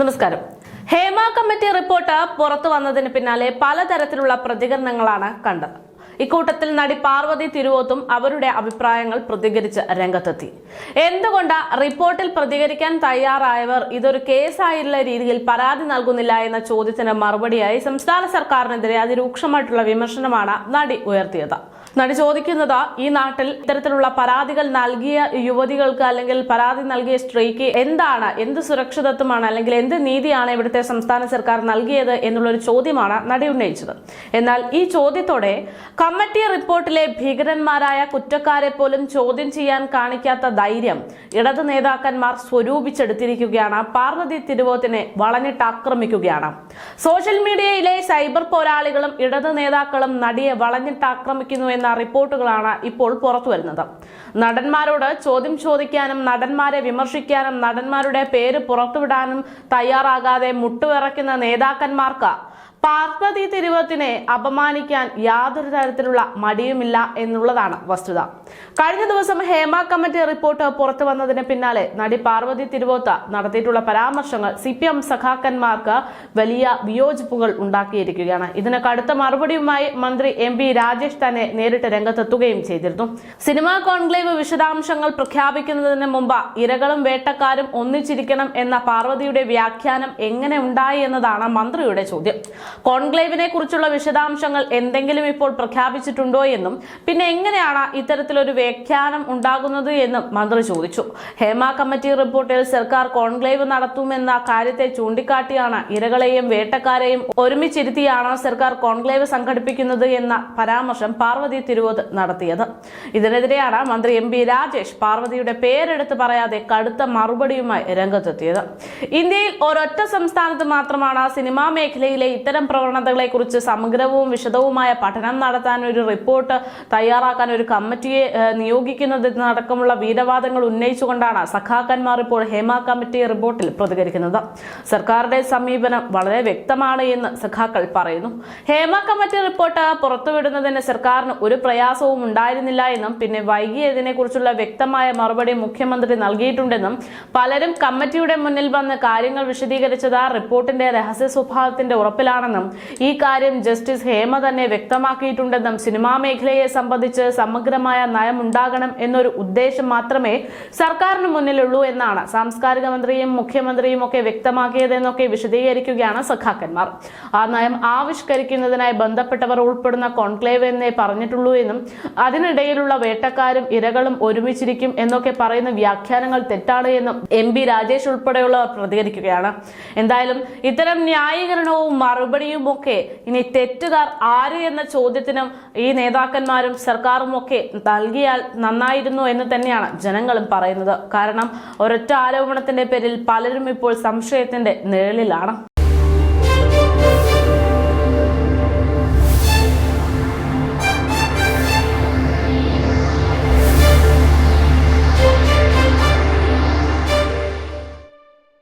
നമസ്കാരം. Hema committee report പുറത്തു വന്നതിന് പിന്നാലെ പലതരത്തിലുള്ള പ്രതികരണങ്ങളാണ് കണ്ടത്. ഇക്കൂട്ടത്തിൽ നടി പാർവതി തിരുവോത്തും അവരുടെ അഭിപ്രായങ്ങൾ പ്രതികരിച്ച് രംഗത്തെത്തി. എന്തുകൊണ്ട് റിപ്പോർട്ടിൽ പ്രതികരിക്കാൻ തയ്യാറായവർ ഇതൊരു കേസായുള്ള രീതിയിൽ പരാതി നൽകുന്നില്ല എന്ന ചോദ്യത്തിന് മറുപടിയായി സംസ്ഥാന സർക്കാരിനെതിരെ അതിരൂക്ഷമായിട്ടുള്ള വിമർശനമാണ് നടി ഉയർത്തിയത്. നടി ചോദിക്കുന്നത് ഈ നാട്ടിൽ ഇത്തരത്തിലുള്ള പരാതികൾ നൽകിയ യുവതികൾക്ക് അല്ലെങ്കിൽ പരാതി നൽകിയ സ്ത്രീക്ക് എന്താണ് എന്ത് സുരക്ഷിതത്വമാണ് അല്ലെങ്കിൽ എന്ത് നീതിയാണ് ഇവിടുത്തെ സംസ്ഥാന സർക്കാർ നൽകിയത് എന്നുള്ളൊരു ചോദ്യമാണ് നടി ഉന്നയിച്ചത്. എന്നാൽ ഈ ചോദ്യത്തോടെ കമ്മിറ്റി റിപ്പോർട്ടിലെ ഭീകരന്മാരായ കുറ്റക്കാരെ പോലും ചോദ്യം ചെയ്യാൻ കാണിക്കാത്ത ധൈര്യം ഇടത് നേതാക്കന്മാർ സ്വരൂപിച്ചെടുത്തിരിക്കുകയാണ്. പാർവതി തിരുവോത്തിനെ വളഞ്ഞിട്ട് ആക്രമിക്കുകയാണ്. സോഷ്യൽ മീഡിയയിലെ സൈബർ പോരാളികളും ഇടത് നേതാക്കളും നടിയെ വളഞ്ഞിട്ട് ആക്രമിക്കുന്നു എന്ന റിപ്പോർട്ടുകളാണ് ഇപ്പോൾ പുറത്തുവരുന്നത് നടന്മാരോട് ചോദ്യം ചോദിക്കാനും നടന്മാരെ വിമർശിക്കാനും നടന്മാരുടെ പേര് പുറത്തുവിടാനും തയ്യാറാകാതെ മുട്ടുവിറയ്ക്കുന്ന നേതാക്കന്മാർക്ക് പാർവതി തിരുവത്തിനെ അപമാനിക്കാൻ യാതൊരു തരത്തിലുള്ള മടിയുമില്ല എന്നുള്ളതാണ് വസ്തുത. കഴിഞ്ഞ ദിവസം ഹേമ കമ്മിറ്റി റിപ്പോർട്ട് പുറത്തു വന്നതിന് പിന്നാലെ നടി പാർവതി തിരുവോത്ത നടത്തിയിട്ടുള്ള പരാമർശങ്ങൾ സി പി എം സഖാക്കന്മാർക്ക് വലിയ വിയോജിപ്പുകൾ ഉണ്ടാക്കിയിരിക്കുകയാണ്. ഇതിന് കടുത്ത മറുപടിയുമായി മന്ത്രി എം പി രാജേഷ് തന്നെ നേരിട്ട് രംഗത്തെത്തുകയും ചെയ്തിരുന്നു. സിനിമാ കോൺക്ലേവ് വിശദാംശങ്ങൾ പ്രഖ്യാപിക്കുന്നതിന് മുമ്പ് ഇരകളും വേട്ടക്കാരും ഒന്നിച്ചിരിക്കണം എന്ന പാർവതിയുടെ വ്യാഖ്യാനം എങ്ങനെ ഉണ്ടായി എന്നതാണ് മന്ത്രിയുടെ ചോദ്യം. കോൺക്ലേവിനെ കുറിച്ചുള്ള വിശദാംശങ്ങൾ എന്തെങ്കിലും ഇപ്പോൾ പ്രഖ്യാപിച്ചിട്ടുണ്ടോ എന്നും പിന്നെ എങ്ങനെയാണ് ഇത്തരത്തിലൊരു വ്യാഖ്യാനം ഉണ്ടാകുന്നത് എന്നും മന്ത്രി ചോദിച്ചു. ഹേമ കമ്മിറ്റി റിപ്പോർട്ടിൽ സർക്കാർ കോൺക്ലേവ് നടത്തുമെന്ന കാര്യത്തെ ചൂണ്ടിക്കാട്ടിയാണ് ഇരകളെയും വേട്ടക്കാരെയും ഒരുമിച്ചിരുത്തിയാണ് സർക്കാർ കോൺക്ലേവ് സംഘടിപ്പിക്കുന്നത് എന്ന പരാമർശം പാർവതി തിരുവോത് നടത്തിയത്. ഇതിനെതിരെയാണ് മന്ത്രി എം രാജേഷ് പാർവതിയുടെ പേരെടുത്ത് പറയാതെ കടുത്ത മറുപടിയുമായി രംഗത്തെത്തിയത്. ഇന്ത്യയിൽ ഒരൊറ്റ സംസ്ഥാനത്ത് മാത്രമാണ് സിനിമാ മേഖലയിലെ ഇത്തരം പ്രവണതകളെ കുറിച്ച് സമഗ്രവും വിശദവുമായ പഠനം നടത്താൻ ഒരു റിപ്പോർട്ട് തയ്യാറാക്കാൻ ഒരു കമ്മിറ്റിയെ നിയോഗിക്കുന്നതിനടക്കമുള്ള വീരവാദങ്ങൾ ഉന്നയിച്ചുകൊണ്ടാണ് സഖാക്കന്മാർ ഇപ്പോൾ ഹേമ കമ്മിറ്റി റിപ്പോർട്ടിൽ പ്രതികരിക്കുന്നത്. സർക്കാരുടെ സമീപനം വളരെ വ്യക്തമാണ് എന്ന് സഖാക്കൾ പറയുന്നു. ഹേമ കമ്മിറ്റി റിപ്പോർട്ട് പുറത്തുവിടുന്നതിന് സർക്കാരിന് ഒരു പ്രയാസവും ഉണ്ടായിരുന്നില്ല എന്നും പിന്നെ വൈകിയതിനെക്കുറിച്ചുള്ള വ്യക്തമായ മറുപടി മുഖ്യമന്ത്രി നൽകിയിട്ടുണ്ടെന്നും പലരും കമ്മിറ്റിയുടെ മുന്നിൽ വന്ന് കാര്യങ്ങൾ വിശദീകരിച്ചത് റിപ്പോർട്ടിന്റെ രഹസ്യ സ്വഭാവത്തിന്റെ ഉറപ്പിലാണെന്നും ഈ കാര്യം ജസ്റ്റിസ് ഹേമ തന്നെ വ്യക്തമാക്കിയിട്ടുണ്ടെന്നും സിനിമാ മേഖലയെ സംബന്ധിച്ച് സമഗ്രമായ നയം ഉണ്ടാകണം എന്നൊരു ഉദ്ദേശം മാത്രമേ സർക്കാരിന് മുന്നിലുള്ളൂ എന്നാണ് സാംസ്കാരിക മന്ത്രിയും മുഖ്യമന്ത്രിയും ഒക്കെ വ്യക്തമാക്കിയതെന്നൊക്കെ വിശദീകരിക്കുകയാണ് സഖാക്കന്മാർ. ആ നയം ആവിഷ്കരിക്കുന്നതിനായി ബന്ധപ്പെട്ടവർ ഉൾപ്പെടുന്ന കോൺക്ലേവ് എന്നേ പറഞ്ഞിട്ടുള്ളൂ എന്നും അതിനിടയിലുള്ള വേട്ടക്കാരും ഇരകളും ഒരുമിച്ചിരിക്കും എന്നൊക്കെ പറയുന്ന വ്യാഖ്യാനങ്ങൾ തെറ്റാണ് എന്നും എം രാജേഷ് ഉൾപ്പെടെയുള്ളവർ പ്രതികരിക്കുകയാണ്. എന്തായാലും ഇത്തരം ന്യായീകരണവും മറുപടിയും ഒക്കെ ഇനി തെറ്റുകാർ ആര് എന്ന ചോദ്യത്തിനും ഈ നേതാക്കന്മാരും സർക്കാരും ഒക്കെ നൽകിയാൽ നന്നായിരുന്നു എന്ന് തന്നെയാണ് ജനങ്ങളും പറയുന്നത്. കാരണം ഒരൊറ്റ ആരോപണത്തിന്റെ പേരിൽ പലരും ഇപ്പോൾ സംശയത്തിന്റെ നിഴലിലാണ്.